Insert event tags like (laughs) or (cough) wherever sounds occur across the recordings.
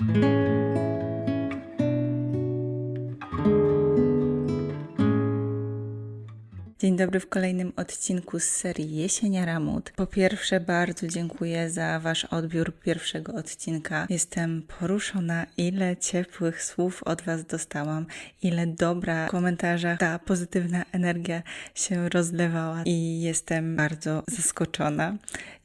Thank you. Dzień dobry w kolejnym odcinku z serii Jesienia Ramut. Po pierwsze, bardzo dziękuję za Wasz odbiór pierwszego odcinka. Jestem poruszona, ile ciepłych słów od Was dostałam, ile dobra w komentarzach ta pozytywna energia się rozlewała i jestem bardzo zaskoczona.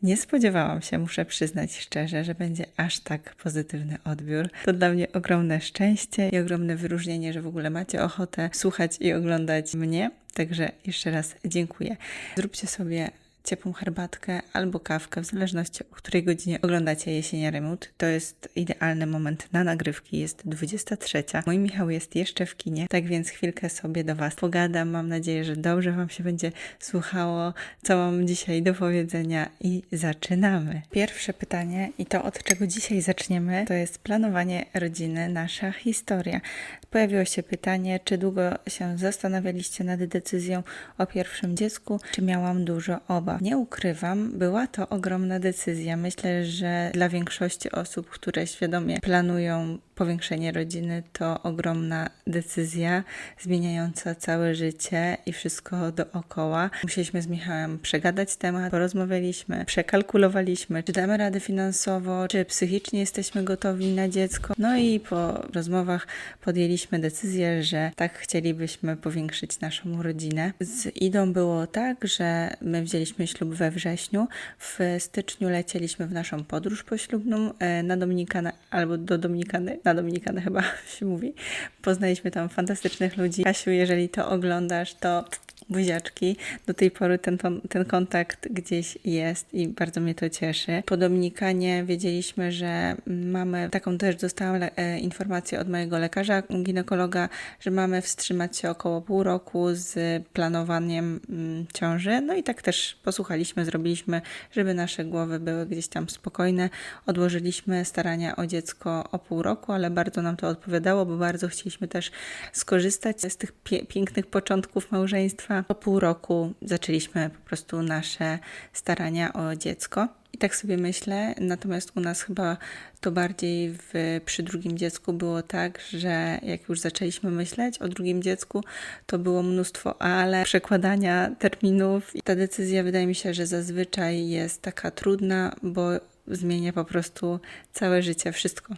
Nie spodziewałam się, muszę przyznać szczerze, że będzie aż tak pozytywny odbiór. To dla mnie ogromne szczęście i ogromne wyróżnienie, że w ogóle macie ochotę słuchać i oglądać mnie. Także jeszcze raz dziękuję. Zróbcie sobie ciepłą herbatkę albo kawkę, w zależności o której godzinie oglądacie Jesienia Remut. To jest idealny moment na nagrywki, jest 23. Mój Michał jest jeszcze w kinie, tak więc chwilkę sobie do Was pogadam. Mam nadzieję, że dobrze Wam się będzie słuchało, co mam dzisiaj do powiedzenia i zaczynamy. Pierwsze pytanie i to od czego dzisiaj zaczniemy, to jest planowanie rodziny, nasza historia. Pojawiło się pytanie, czy długo się zastanawialiście nad decyzją o pierwszym dziecku, czy miałam dużo obaw. Nie ukrywam, była to ogromna decyzja. Myślę, że dla większości osób, które świadomie planują powiększenie rodziny, to ogromna decyzja zmieniająca całe życie i wszystko dookoła. Musieliśmy z Michałem przegadać temat, porozmawialiśmy, przekalkulowaliśmy, czy damy radę finansowo, czy psychicznie jesteśmy gotowi na dziecko. No i po rozmowach podjęliśmy decyzję, że tak chcielibyśmy powiększyć naszą rodzinę. Z Idą było tak, że my wzięliśmy ślub we wrześniu, w styczniu lecieliśmy w naszą podróż poślubną e, na Dominikanę albo do Dominikany, na Dominikanę chyba (laughs) się mówi. Poznaliśmy tam fantastycznych ludzi. Kasiu, jeżeli to oglądasz, to buziaczki. Do tej pory ten, ten kontakt gdzieś jest i bardzo mnie to cieszy. Po Dominikanie wiedzieliśmy, że mamy, taką też dostałam e, informację od mojego lekarza, ginekologa, że mamy wstrzymać się około pół roku z planowaniem mm, ciąży. No i tak też posłuchaliśmy, zrobiliśmy, żeby nasze głowy były gdzieś tam spokojne. Odłożyliśmy starania o dziecko o pół roku, ale bardzo nam to odpowiadało, bo bardzo chcieliśmy też skorzystać z tych pie pięknych początków małżeństwa. Po pół roku zaczęliśmy po prostu nasze starania o dziecko. I tak sobie myślę, natomiast u nas chyba to bardziej w, przy drugim dziecku było tak, że jak już zaczęliśmy myśleć o drugim dziecku, to było mnóstwo ale, przekładania terminów. I ta decyzja wydaje mi się, że zazwyczaj jest taka trudna, bo zmienia po prostu całe życie, wszystko.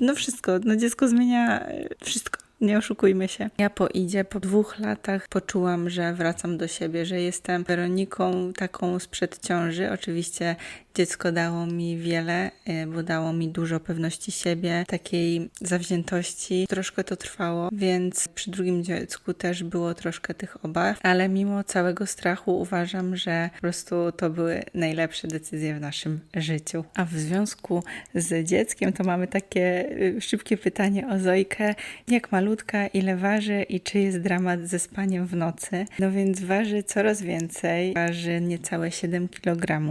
No wszystko, no dziecko zmienia wszystko. Nie oszukujmy się. Ja po idzie, po dwóch latach poczułam, że wracam do siebie, że jestem Weroniką taką sprzed ciąży. Oczywiście dziecko dało mi wiele, y, bo dało mi dużo pewności siebie, takiej zawziętości. Troszkę to trwało, więc przy drugim dziecku też było troszkę tych obaw, ale mimo całego strachu uważam, że po prostu to były najlepsze decyzje w naszym życiu. A w związku z dzieckiem to mamy takie y, szybkie pytanie o Zojkę. Jak malutka, ile waży i czy jest dramat ze spaniem w nocy? No więc waży coraz więcej, waży niecałe 7 kg,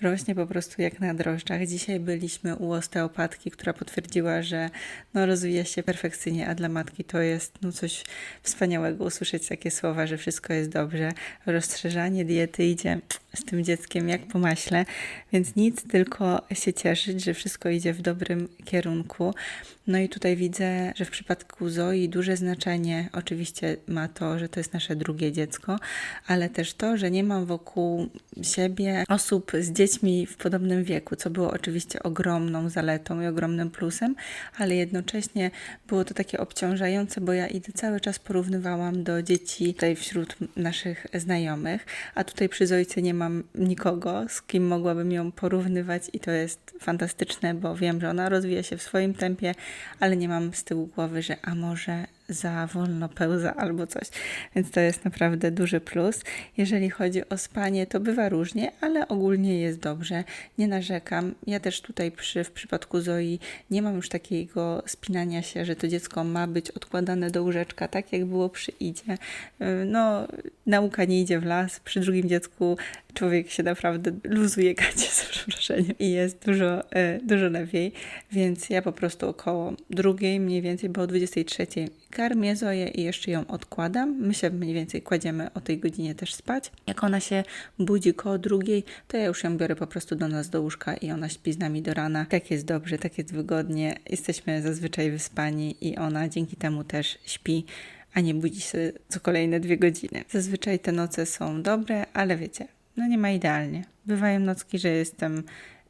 rośnie po prostu jak na drożdżach. Dzisiaj byliśmy u osteopatki, która potwierdziła, że no, rozwija się perfekcyjnie, a dla matki to jest no, coś wspaniałego usłyszeć takie słowa, że wszystko jest dobrze. Rozszerzanie diety idzie z tym dzieckiem jak po maśle, więc nic, tylko się cieszyć, że wszystko idzie w dobrym kierunku. No i tutaj widzę, że w przypadku Zoi duże znaczenie oczywiście ma to, że to jest nasze drugie dziecko, ale też to, że nie mam wokół siebie osób z dziećmi w podobnym wieku, co było oczywiście ogromną zaletą i ogromnym plusem, ale jednocześnie było to takie obciążające, bo ja idę cały czas porównywałam do dzieci tutaj wśród naszych znajomych, a tutaj przy Zojce nie mam nikogo, z kim mogłabym ją porównywać i to jest fantastyczne, bo wiem, że ona rozwija się w swoim tempie, ale nie mam z tyłu głowy, że a może za wolno pełza albo coś. Więc to jest naprawdę duży plus. Jeżeli chodzi o spanie, to bywa różnie, ale ogólnie jest dobrze. Nie narzekam. Ja też tutaj przy, w przypadku Zoi nie mam już takiego spinania się, że to dziecko ma być odkładane do łóżeczka, tak jak było przy Idzie. No, nauka nie idzie w las. Przy drugim dziecku człowiek się naprawdę luzuje (laughs) gacie z przeproszeniem i jest dużo, e, dużo lepiej, więc ja po prostu około drugiej mniej więcej, bo o 23 karmię Zoję i jeszcze ją odkładam. My się mniej więcej kładziemy o tej godzinie też spać. Jak ona się budzi koło drugiej, to ja już ją biorę po prostu do nas do łóżka i ona śpi z nami do rana. Tak jest dobrze, tak jest wygodnie. Jesteśmy zazwyczaj wyspani i ona dzięki temu też śpi a nie budzi się co kolejne dwie godziny. Zazwyczaj te noce są dobre, ale wiecie, no nie ma idealnie. Bywają nocki, że jestem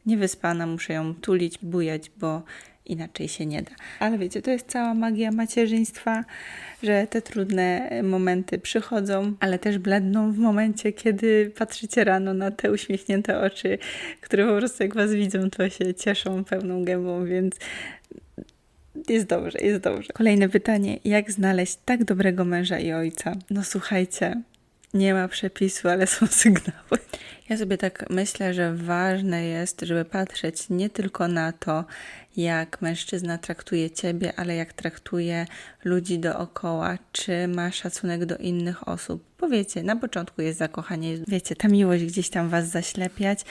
niewyspana, muszę ją tulić, bujać, bo inaczej się nie da. Ale wiecie, to jest cała magia macierzyństwa, że te trudne momenty przychodzą, ale też bledną w momencie, kiedy patrzycie rano na te uśmiechnięte oczy, które po prostu jak was widzą, to się cieszą pełną gębą, więc jest dobrze, jest dobrze. Kolejne pytanie. Jak znaleźć tak dobrego męża i ojca? No słuchajcie, nie ma przepisu, ale są (laughs) sygnały. Ja sobie tak myślę, że ważne jest, żeby patrzeć nie tylko na to, jak mężczyzna traktuje ciebie, ale jak traktuje ludzi dookoła, czy ma szacunek do innych osób. Bo wiecie, na początku jest zakochanie, wiecie, ta miłość gdzieś tam was zaślepiać,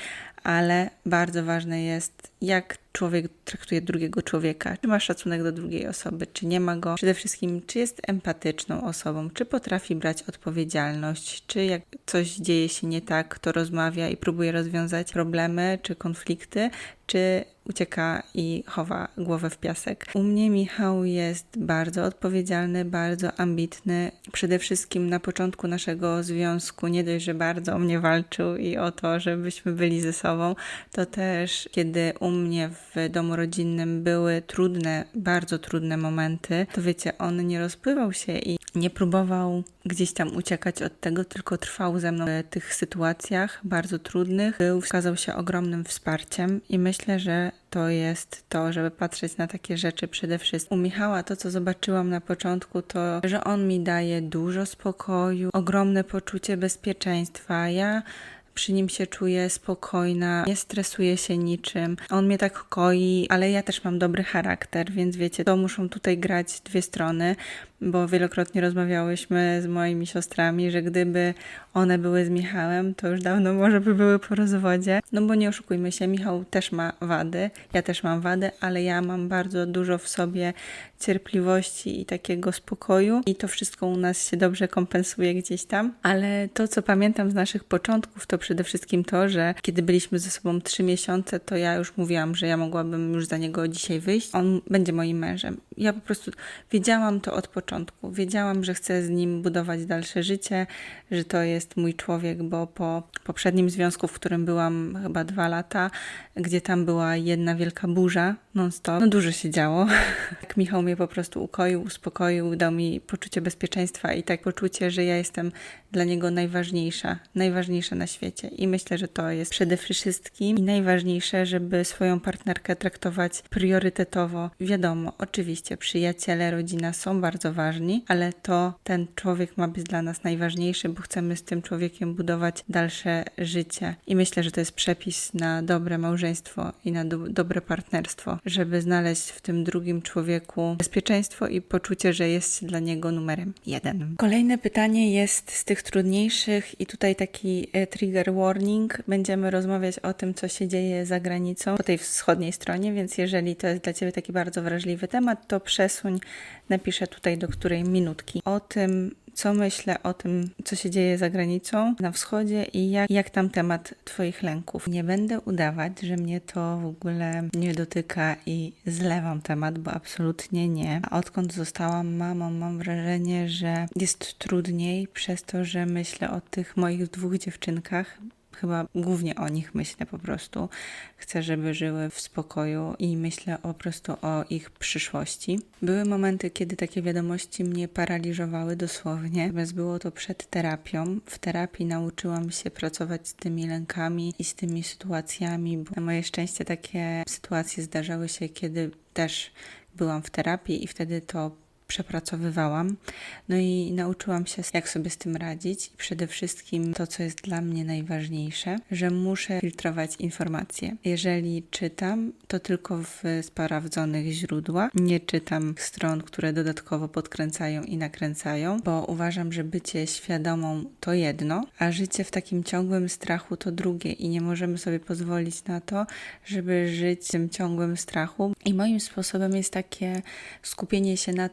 ale bardzo ważne jest, jak człowiek traktuje drugiego człowieka. Czy ma szacunek do drugiej osoby, czy nie ma go. Przede wszystkim, czy jest empatyczną osobą, czy potrafi brać odpowiedzialność, czy jak coś dzieje się nie tak, to rozmawia i próbuje rozwiązać problemy czy konflikty, czy ucieka i chowa głowę w piasek. U mnie Michał jest bardzo odpowiedzialny, bardzo ambitny. Przede wszystkim na początku naszego związku nie dość, że bardzo o mnie walczył i o to, żebyśmy byli ze sobą, to też kiedy u mnie w domu rodzinnym były trudne, bardzo trudne momenty, to wiecie, on nie rozpływał się i nie próbował gdzieś tam uciekać od tego, tylko trwał ze mną w tych sytuacjach bardzo trudnych. Był, okazał się ogromnym wsparciem i myślę, że to jest to, żeby patrzeć na takie rzeczy przede wszystkim. U Michała to, co zobaczyłam na początku, to, że on mi daje dużo spokoju, ogromne poczucie bezpieczeństwa. Ja przy nim się czuję spokojna, nie stresuję się niczym. On mnie tak koi, ale ja też mam dobry charakter, więc wiecie, to muszą tutaj grać dwie strony bo wielokrotnie rozmawiałyśmy z moimi siostrami, że gdyby one były z Michałem, to już dawno może by były po rozwodzie. No bo nie oszukujmy się, Michał też ma wady, ja też mam wady, ale ja mam bardzo dużo w sobie cierpliwości i takiego spokoju i to wszystko u nas się dobrze kompensuje gdzieś tam. Ale to, co pamiętam z naszych początków, to przede wszystkim to, że kiedy byliśmy ze sobą trzy miesiące, to ja już mówiłam, że ja mogłabym już za niego dzisiaj wyjść. On będzie moim mężem. Ja po prostu wiedziałam to od początku początku. Wiedziałam, że chcę z nim budować dalsze życie, że to jest mój człowiek, bo po poprzednim związku, w którym byłam chyba dwa lata, gdzie tam była jedna wielka burza non-stop, no dużo się działo. (laughs) Tak Michał mnie po prostu ukoił, uspokoił, dał mi poczucie bezpieczeństwa i tak poczucie, że ja jestem dla niego najważniejsza, najważniejsza na świecie. I myślę, że to jest przede wszystkim i najważniejsze, żeby swoją partnerkę traktować priorytetowo. Wiadomo, oczywiście przyjaciele, rodzina są bardzo ważni, ale to ten człowiek ma być dla nas najważniejszy, bo chcemy z tym człowiekiem budować dalsze życie. I myślę, że to jest przepis na dobre małżeństwo i na do dobre partnerstwo, żeby znaleźć w tym drugim człowieku bezpieczeństwo i poczucie, że jest dla niego numerem jeden. Kolejne pytanie jest z tych trudniejszych i tutaj taki e, trigger warning. Będziemy rozmawiać o tym, co się dzieje za granicą po tej wschodniej stronie, więc jeżeli to jest dla Ciebie taki bardzo wrażliwy temat, to przesuń, napiszę tutaj do której minutki. O tym, co myślę o tym, co się dzieje za granicą na wschodzie i jak, jak tam temat Twoich lęków. Nie będę udawać, że mnie to w ogóle nie dotyka i zlewam temat, bo absolutnie nie. A odkąd zostałam mamą, mam wrażenie, że jest trudniej przez to, że myślę o tych moich dwóch dziewczynkach, chyba głównie o nich myślę po prostu. Chcę, żeby żyły w spokoju i myślę po prostu o ich przyszłości. Były momenty, kiedy takie wiadomości mnie paraliżowały dosłownie, natomiast było to przed terapią. W terapii nauczyłam się pracować z tymi lękami i z tymi sytuacjami, bo na moje szczęście takie sytuacje zdarzały się, kiedy też byłam w terapii i wtedy to przepracowywałam. No i nauczyłam się, jak sobie z tym radzić. I przede wszystkim to, co jest dla mnie najważniejsze, że muszę filtrować informacje. Jeżeli czytam, to tylko w sprawdzonych źródłach. Nie czytam stron, które dodatkowo podkręcają i nakręcają, bo uważam, że bycie świadomą to jedno, a życie w takim ciągłym strachu to drugie i nie możemy sobie pozwolić na to, żeby żyć w tym ciągłym strachu. I moim sposobem jest takie skupienie się na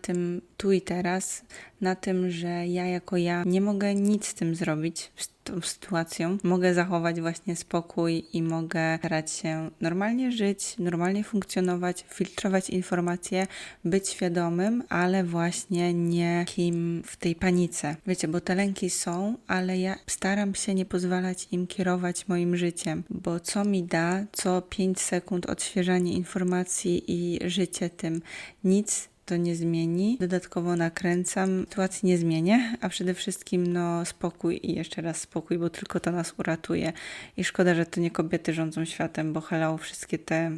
tu i teraz, na tym, że ja jako ja nie mogę nic z tym zrobić, z tą sytuacją. Mogę zachować właśnie spokój i mogę starać się normalnie żyć, normalnie funkcjonować, filtrować informacje, być świadomym, ale właśnie nie kim w tej panice. Wiecie, bo te lęki są, ale ja staram się nie pozwalać im kierować moim życiem, bo co mi da co 5 sekund odświeżanie informacji i życie tym? Nic to nie zmieni. Dodatkowo nakręcam, sytuacji nie zmienię, a przede wszystkim no spokój i jeszcze raz spokój, bo tylko to nas uratuje. I szkoda, że to nie kobiety rządzą światem, bo hello, wszystkie te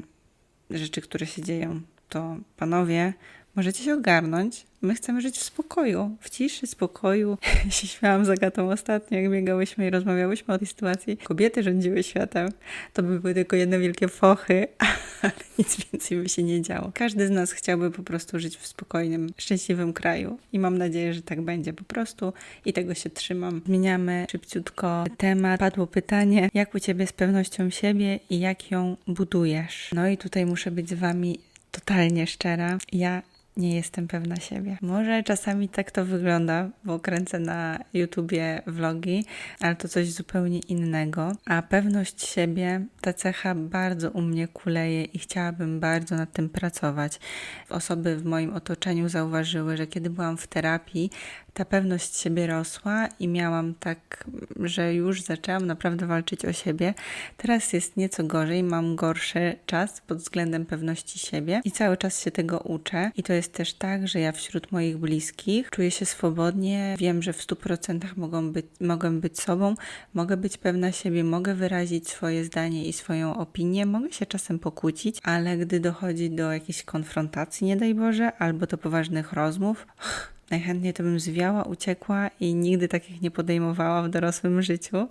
rzeczy, które się dzieją, to panowie, możecie się ogarnąć. My chcemy żyć w spokoju, w ciszy, spokoju. Ja (laughs) się śmiałam z Agatą ostatnio, jak biegałyśmy i rozmawiałyśmy o tej sytuacji. Kobiety rządziły światem. To by były tylko jedne wielkie fochy, (laughs) ale nic więcej by się nie działo. Każdy z nas chciałby po prostu żyć w spokojnym, szczęśliwym kraju i mam nadzieję, że tak będzie po prostu i tego się trzymam. Zmieniamy szybciutko temat. Padło pytanie, jak u Ciebie z pewnością siebie i jak ją budujesz? No i tutaj muszę być z Wami totalnie szczera. Ja nie jestem pewna siebie. Może czasami tak to wygląda, bo kręcę na YouTubie vlogi, ale to coś zupełnie innego. A pewność siebie, ta cecha bardzo u mnie kuleje i chciałabym bardzo nad tym pracować. Osoby w moim otoczeniu zauważyły, że kiedy byłam w terapii, ta pewność siebie rosła i miałam tak, że już zaczęłam naprawdę walczyć o siebie. Teraz jest nieco gorzej, mam gorszy czas pod względem pewności siebie i cały czas się tego uczę. I to jest też tak, że ja wśród moich bliskich czuję się swobodnie, wiem, że w 100% mogą być, mogę być sobą, mogę być pewna siebie, mogę wyrazić swoje zdanie i swoją opinię, mogę się czasem pokłócić, ale gdy dochodzi do jakiejś konfrontacji, nie daj Boże, albo do poważnych rozmów, Najchętniej to bym zwiała, uciekła i nigdy takich nie podejmowała w dorosłym życiu,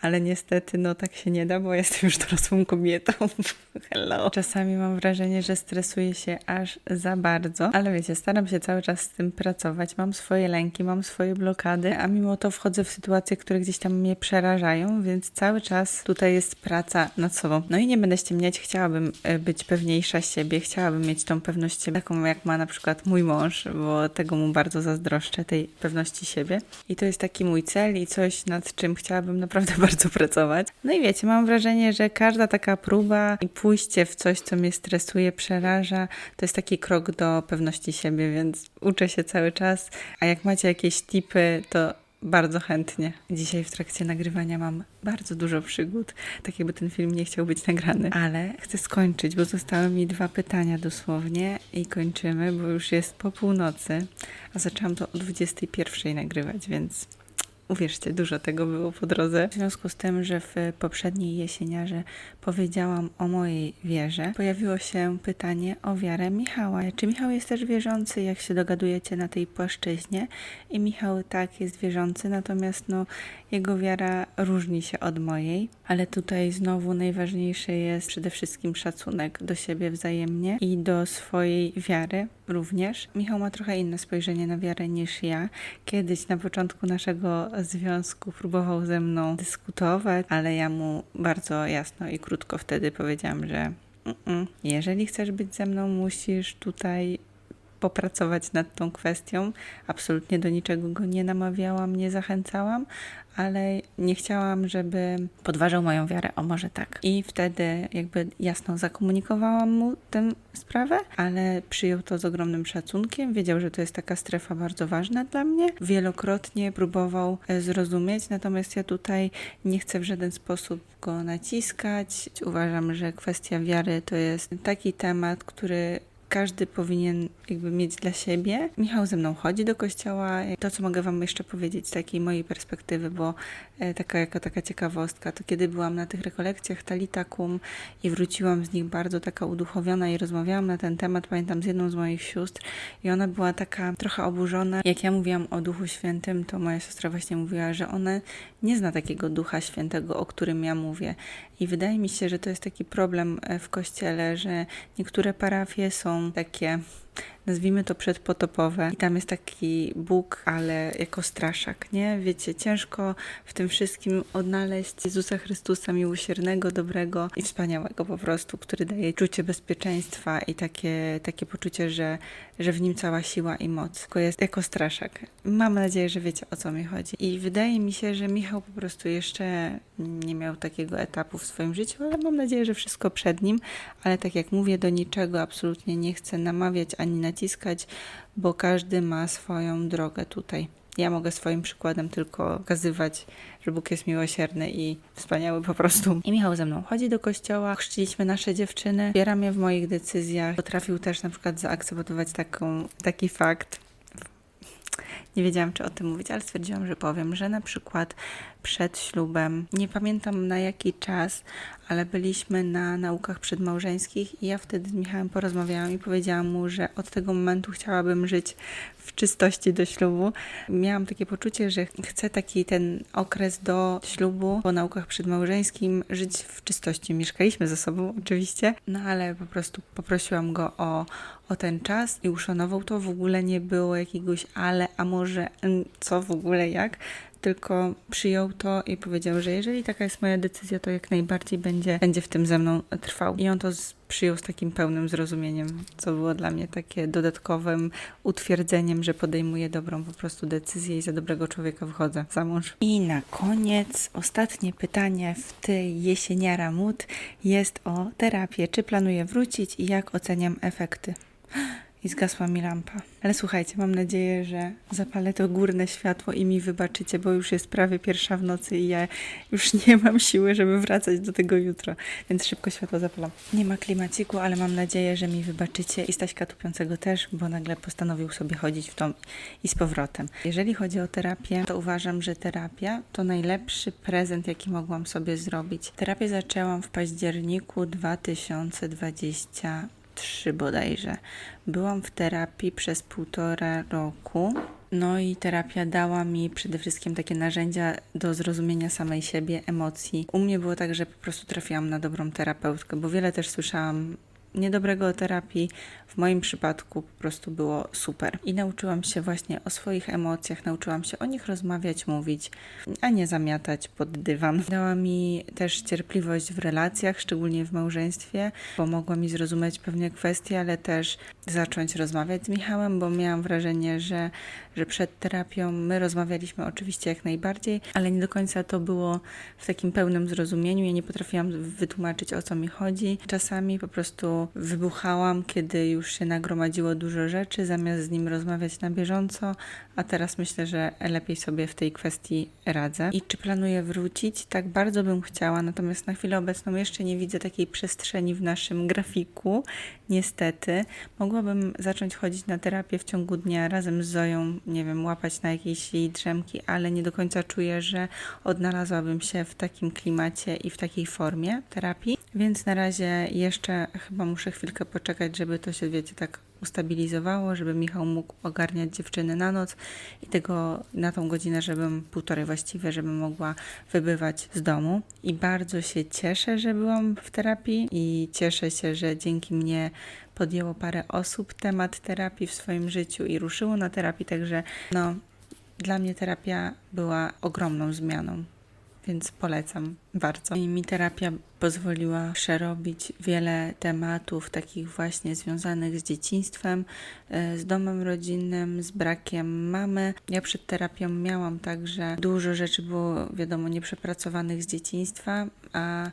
ale niestety no tak się nie da, bo jestem już dorosłą kobietą. (laughs) Hello. Czasami mam wrażenie, że stresuję się aż za bardzo, ale wiecie, staram się cały czas z tym pracować. Mam swoje lęki, mam swoje blokady, a mimo to wchodzę w sytuacje, które gdzieś tam mnie przerażają, więc cały czas tutaj jest praca nad sobą. No i nie będę ściemniać, chciałabym e, być pewniejsza siebie, chciałabym mieć tą pewność siebie, taką jak ma na przykład mój mąż, bo tego mu bardzo zazdroszczę, tej pewności siebie. I to jest taki mój cel i coś, nad czym chciałabym naprawdę bardzo pracować. No i wiecie, mam wrażenie, że każda taka próba i pójście w coś, co mnie stresuje, przeraża, to jest taki krok do pewności siebie, więc uczę się cały czas. A jak macie jakieś tipy, to bardzo chętnie. Dzisiaj w trakcie nagrywania mam bardzo dużo przygód, tak jakby ten film nie chciał być nagrany, ale chcę skończyć, bo zostały mi dwa pytania dosłownie i kończymy, bo już jest po północy, a zaczęłam to o 21 nagrywać, więc Uwierzcie, dużo tego było po drodze. W związku z tym, że w poprzedniej jesieniarze powiedziałam o mojej wierze, pojawiło się pytanie o wiarę Michała. Czy Michał jest też wierzący, jak się dogadujecie na tej płaszczyźnie? I Michał tak jest wierzący, natomiast no, jego wiara różni się od mojej, ale tutaj znowu najważniejszy jest przede wszystkim szacunek do siebie wzajemnie i do swojej wiary również. Michał ma trochę inne spojrzenie na wiarę niż ja. Kiedyś na początku naszego związku próbował ze mną dyskutować, ale ja mu bardzo jasno i krótko wtedy powiedziałam, że jeżeli chcesz być ze mną, musisz tutaj popracować nad tą kwestią. Absolutnie do niczego go nie namawiałam, nie zachęcałam, ale nie chciałam, żeby podważał moją wiarę, o może tak. I wtedy jakby jasno zakomunikowałam mu tę sprawę, ale przyjął to z ogromnym szacunkiem, wiedział, że to jest taka strefa bardzo ważna dla mnie. Wielokrotnie próbował e, zrozumieć, natomiast ja tutaj nie chcę w żaden sposób go naciskać. Uważam, że kwestia wiary to jest taki temat, który każdy powinien jakby mieć dla siebie. Michał ze mną chodzi do kościoła. To, co mogę Wam jeszcze powiedzieć z takiej mojej perspektywy, bo e, taka jako taka ciekawostka, to kiedy byłam na tych rekolekcjach Talitakum i wróciłam z nich bardzo taka uduchowiona i rozmawiałam na ten temat, pamiętam z jedną z moich sióstr i ona była taka trochę oburzona. Jak ja mówiłam o Duchu Świętym, to moja siostra właśnie mówiła, że ona nie zna takiego Ducha Świętego, o którym ja mówię. I wydaje mi się, że to jest taki problem e, w kościele, że niektóre parafie są takie nazwijmy to przedpotopowe. I tam jest taki Bóg, ale jako straszak, nie? Wiecie, ciężko w tym wszystkim odnaleźć Jezusa Chrystusa miłosiernego, dobrego i wspaniałego po prostu, który daje czucie bezpieczeństwa i takie, takie poczucie, że, że w nim cała siła i moc. Tylko jest jako straszak. Mam nadzieję, że wiecie o co mi chodzi. I wydaje mi się, że Michał po prostu jeszcze nie miał takiego etapu w swoim życiu, ale mam nadzieję, że wszystko przed nim. Ale tak jak mówię, do niczego absolutnie nie chcę namawiać ani naciskać, bo każdy ma swoją drogę tutaj. Ja mogę swoim przykładem tylko pokazywać, że Bóg jest miłosierny i wspaniały po prostu. I Michał ze mną chodzi do kościoła, chrzciliśmy nasze dziewczyny, wspiera mnie w moich decyzjach. Potrafił też na przykład zaakceptować taką, taki fakt, nie wiedziałam, czy o tym mówić, ale stwierdziłam, że powiem, że na przykład przed ślubem, nie pamiętam na jaki czas, ale byliśmy na naukach przedmałżeńskich i ja wtedy z Michałem porozmawiałam i powiedziałam mu, że od tego momentu chciałabym żyć w czystości do ślubu. Miałam takie poczucie, że chcę taki ten okres do ślubu po naukach przedmałżeńskim żyć w czystości. Mieszkaliśmy ze sobą oczywiście, no ale po prostu poprosiłam go o, o ten czas i uszanował to. W ogóle nie było jakiegoś ale, a może mm, co w ogóle jak, tylko przyjął to i powiedział, że jeżeli taka jest moja decyzja, to jak najbardziej będzie, będzie w tym ze mną trwał. I on to z, przyjął z takim pełnym zrozumieniem, co było dla mnie takie dodatkowym utwierdzeniem, że podejmuję dobrą po prostu decyzję i za dobrego człowieka wychodzę za mąż. I na koniec ostatnie pytanie w tej jesieniara mód jest o terapię. Czy planuję wrócić i jak oceniam efekty? Zgasła mi lampa. Ale słuchajcie, mam nadzieję, że zapalę to górne światło i mi wybaczycie, bo już jest prawie pierwsza w nocy i ja już (laughs) nie mam siły, żeby wracać do tego jutro. Więc szybko światło zapalam. Nie ma klimaciku, ale mam nadzieję, że mi wybaczycie i Staśka Tupiącego też, bo nagle postanowił sobie chodzić w dom i z powrotem. Jeżeli chodzi o terapię, to uważam, że terapia to najlepszy prezent, jaki mogłam sobie zrobić. Terapię zaczęłam w październiku 2020 trzy bodajże. Byłam w terapii przez półtora roku. No i terapia dała mi przede wszystkim takie narzędzia do zrozumienia samej siebie, emocji. U mnie było tak, że po prostu trafiłam na dobrą terapeutkę, bo wiele też słyszałam niedobrego terapii. W moim przypadku po prostu było super. I nauczyłam się właśnie o swoich emocjach, nauczyłam się o nich rozmawiać, mówić, a nie zamiatać pod dywan. Dała mi też cierpliwość w relacjach, szczególnie w małżeństwie, pomogła mi zrozumieć pewne kwestie, ale też zacząć rozmawiać z Michałem, bo miałam wrażenie, że, że przed terapią my rozmawialiśmy oczywiście jak najbardziej, ale nie do końca to było w takim pełnym zrozumieniu. Ja nie potrafiłam wytłumaczyć o co mi chodzi. Czasami po prostu wybuchałam, kiedy już się nagromadziło dużo rzeczy, zamiast z nim rozmawiać na bieżąco, a teraz myślę, że lepiej sobie w tej kwestii radzę. I czy planuję wrócić? Tak bardzo bym chciała, natomiast na chwilę obecną jeszcze nie widzę takiej przestrzeni w naszym grafiku, niestety. Mogłabym zacząć chodzić na terapię w ciągu dnia razem z Zoją, nie wiem, łapać na jakieś drzemki, ale nie do końca czuję, że odnalazłabym się w takim klimacie i w takiej formie terapii, więc na razie jeszcze chyba muszę chwilkę poczekać, żeby to się, wiecie, tak ustabilizowało, żeby Michał mógł ogarniać dziewczyny na noc i tego na tą godzinę, żebym półtorej właściwie, żebym mogła wybywać z domu. I bardzo się cieszę, że byłam w terapii i cieszę się, że dzięki mnie podjęło parę osób temat terapii w swoim życiu i ruszyło na terapii, także no, dla mnie terapia była ogromną zmianą więc polecam bardzo. I mi terapia pozwoliła przerobić wiele tematów takich właśnie związanych z dzieciństwem, e, z domem rodzinnym, z brakiem mamy. Ja przed terapią miałam także dużo rzeczy było, wiadomo, nieprzepracowanych z dzieciństwa, a,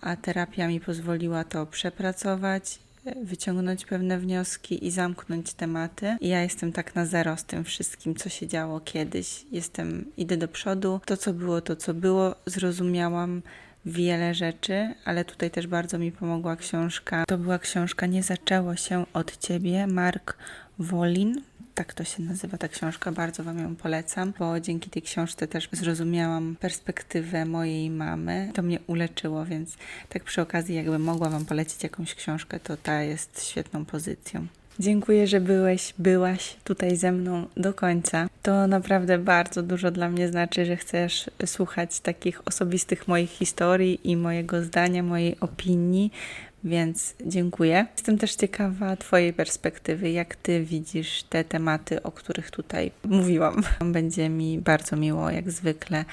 a terapia mi pozwoliła to przepracować wyciągnąć pewne wnioski i zamknąć tematy. I ja jestem tak na zero z tym wszystkim, co się działo kiedyś. Jestem, idę do przodu. To, co było, to, co było, zrozumiałam. wiele rzeczy, ale tutaj też bardzo mi pomogła książka. To była książka Nie zaczęło się od ciebie, Mark Wolin. Tak to się nazywa ta książka, bardzo Wam ją polecam, bo dzięki tej książce też zrozumiałam perspektywę mojej mamy. To mnie uleczyło, więc tak przy okazji, jakby mogła Wam polecić jakąś książkę, to ta jest świetną pozycją. Dziękuję, że byłeś, byłaś tutaj ze mną do końca. To naprawdę bardzo dużo dla mnie znaczy, że chcesz słuchać takich osobistych moich historii i mojego zdania, mojej opinii, więc dziękuję. Jestem też ciekawa Twojej perspektywy, jak Ty widzisz te tematy, o których tutaj mówiłam. Będzie mi bardzo miło, jak zwykle,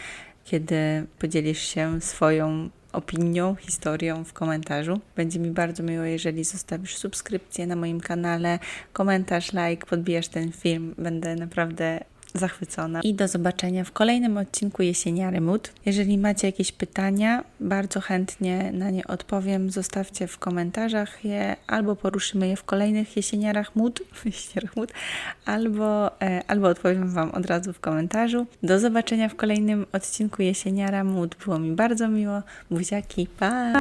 kiedy podzielisz się swoją opinią, historią w komentarzu. Będzie mi bardzo miło, jeżeli zostawisz subskrypcję na moim kanale, komentarz, like, podbijasz ten film. Będę naprawdę zachwycona. I do zobaczenia w kolejnym odcinku Jesieniary Mód. Jeżeli macie jakieś pytania, bardzo chętnie na nie odpowiem. Zostawcie w komentarzach je, albo poruszymy je w kolejnych Jesieniarach Mód, (laughs) jesieniarach mód albo, e, albo odpowiem Wam od razu w komentarzu. Do zobaczenia w kolejnym odcinku Jesieniara Mód. Było mi bardzo miło. Buziaki, pa!